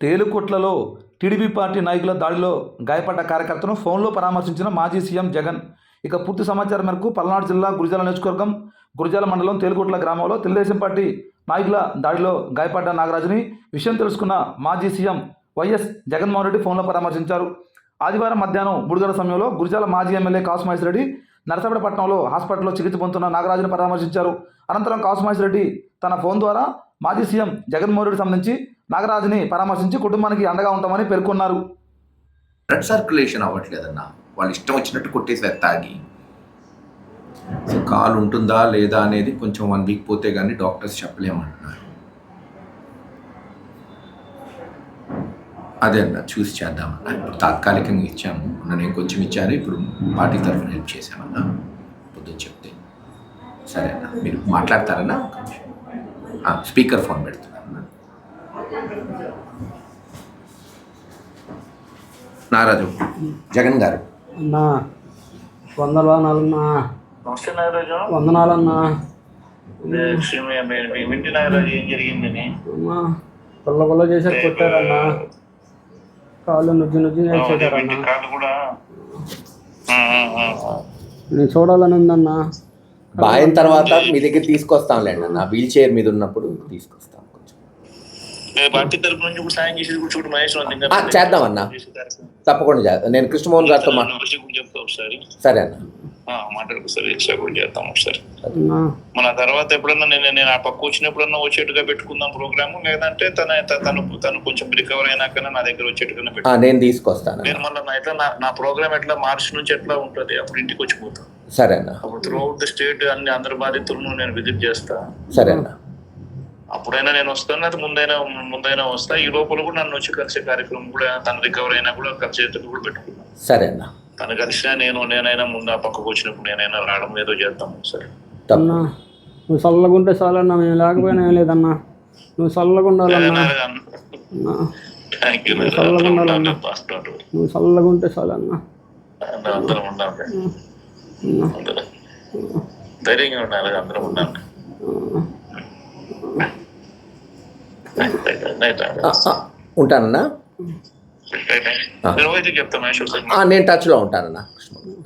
తేలుకొట్లలో TDP party నాయకుల దాడిలో గాయపడ్డ కార్యకర్తను ఫోన్లో పరామర్శించిన మాజీ సీఎం జగన్. ఇక పూర్తి సమాచారం మేరకు పల్నాడు జిల్లా గురిజాల నియోజకవర్గం గురిజాల మండలం తేలుకొట్ల గ్రామంలో తెలుగుదేశం పార్టీ నాయకుల దాడిలో గాయపడ్డ నాగరాజుని విషయం తెలుసుకున్న మాజీ సీఎం వైఎస్ జగన్మోహన్ రెడ్డి ఫోన్లో పరామర్శించారు. ఆదివారం మధ్యాహ్నం బుడుగల సమయంలో గురిజాల మాజీ ఎమ్మెల్యే కాసుమహేశ్వర రెడ్డి నరసపేటపట్నంలో హాస్పిటల్లో చికిత్స పొందుతున్న నాగరాజును పరామర్శించారు. అనంతరం కాసుమహేశ్వర రెడ్డి తన ఫోన్ ద్వారా మాజీ సీఎం జగన్మోహన్ రెడ్డి సంబంధించి నాగరాజుని పరామర్శించి కుటుంబానికి అండగా ఉంటామని పేర్కొన్నారు. బ్లడ్ సర్క్యులేషన్ అవ్వట్లేదన్న. వాళ్ళు ఇష్టం వచ్చినట్టు కొట్టేసారు తాగి. సో కాలు ఉంటుందా లేదా అనేది కొంచెం వన్ వీక్ పోతే కానీ డాక్టర్స్ చెప్పలేమంటున్నారు. అదే అన్న చూసి చేద్దామన్న. ఇప్పుడు తాత్కాలికంగా ఇచ్చాము. నేను కొంచెం ఇచ్చాను ఇప్పుడు పార్టీ తరఫున హెల్ప్ చేశామన్న. పొద్దున చెప్తే. సరే అన్న మీరు మాట్లాడతారన్నా? స్పీకర్ ఫోన్ పెడతాను నారాజు. జగన్ గారు. అన్నా వందనాలన్నా నమస్తే నాగరాజు వందనాలన్నా. నాగరాజు ఏం జరిగిందని? అమ్మా పుల్ల పుల్ల చేసారు కొట్టారన్నా. కాళ్ళు నుజ్జు నుజ్జు కూడా. నేను చూడాలని ఉందన్నా. బాయిన తర్వాత మీ దగ్గర తీసుకొస్తాంలేండి అన్న. వీల్ చైర్ మీద ఉన్నప్పుడు తీసుకొస్తాం. కొంచెం ఏ పార్టీ తరపు నుంచి కూడా సాయం చేసేది కూడా చూడు మహేష్. చేసే కార్యక్రమం. తప్పకుండా చేద్దాం. నేను కృష్ణమోహన్ గారితో చెప్తా ఒకసారి. సరే అన్న. ఆ, మాట్లాడుకో సార్ ఎక్స్ట్రా కూడా చేద్దాం ఒకసారి. అన్నా. మన తర్వాత ఎప్పుడన్నా నేను నేను ఆ పక్క వచ్చినప్పుడన్నా వచ్చేట్టుగా పెట్టుకుందాం ప్రోగ్రామ్. లేదంటే తన తను తను కొంచెం రికవర్ అయినాకనే నా దగ్గర వచ్చేట్టుగానే ఆ, పెట్టు నేను తీసుకొస్తాను. నేను మళ్ళీ నా ఎట్లా నా- నా ప్రోగ్రామ్ ఎట్లా మార్చి నుంచి ఎట్లా ఉంటుంది? అప్పుడు ఇంటికి వచ్చిపోతాను సరే అన్న. అప్పుడు త్రూఅవుట్ ద స్టేట్ అన్ని అందరి బాధితులను నేను విజిట్ చేస్తా. సరే అన్న. అప్పుడైనా నేను వస్తాను అది ముందైనా ముందైనా వస్తా. ఈ లోపల కూడా నన్ను వచ్చి కలిసే కార్యక్రమం కూడా తను రికవర్ అయినా కూడా కలిసేందుకు కూడా పెట్టుకున్నాను సరే అన్న. తను కలిసినా నేను నేనైనా ముందు ఆ పక్కకు వచ్చినప్పుడు నేనైనా రావడం ఏదో చేద్దాం సరే. అన్నా నువ్వు చల్లగుంటే చాలన్నా మేము లేకపోయినా ఏం లేదన్నా. నువ్వు చల్లగా ఉండాలన్నా. అన్నా. థ్యాంక్ యూ చల్లగా ఉండాలన్నా. నువ్వు చల్లగా ఉంటే చాలన్నా. అందరం ఉండాలి. అందరం. ధైర్యంగా ఉండాలి అందరం ఉండాలి. ఉంటానన్నా? నేను టచ్లో ఉంటానన్నా. కృష్ణమోహన్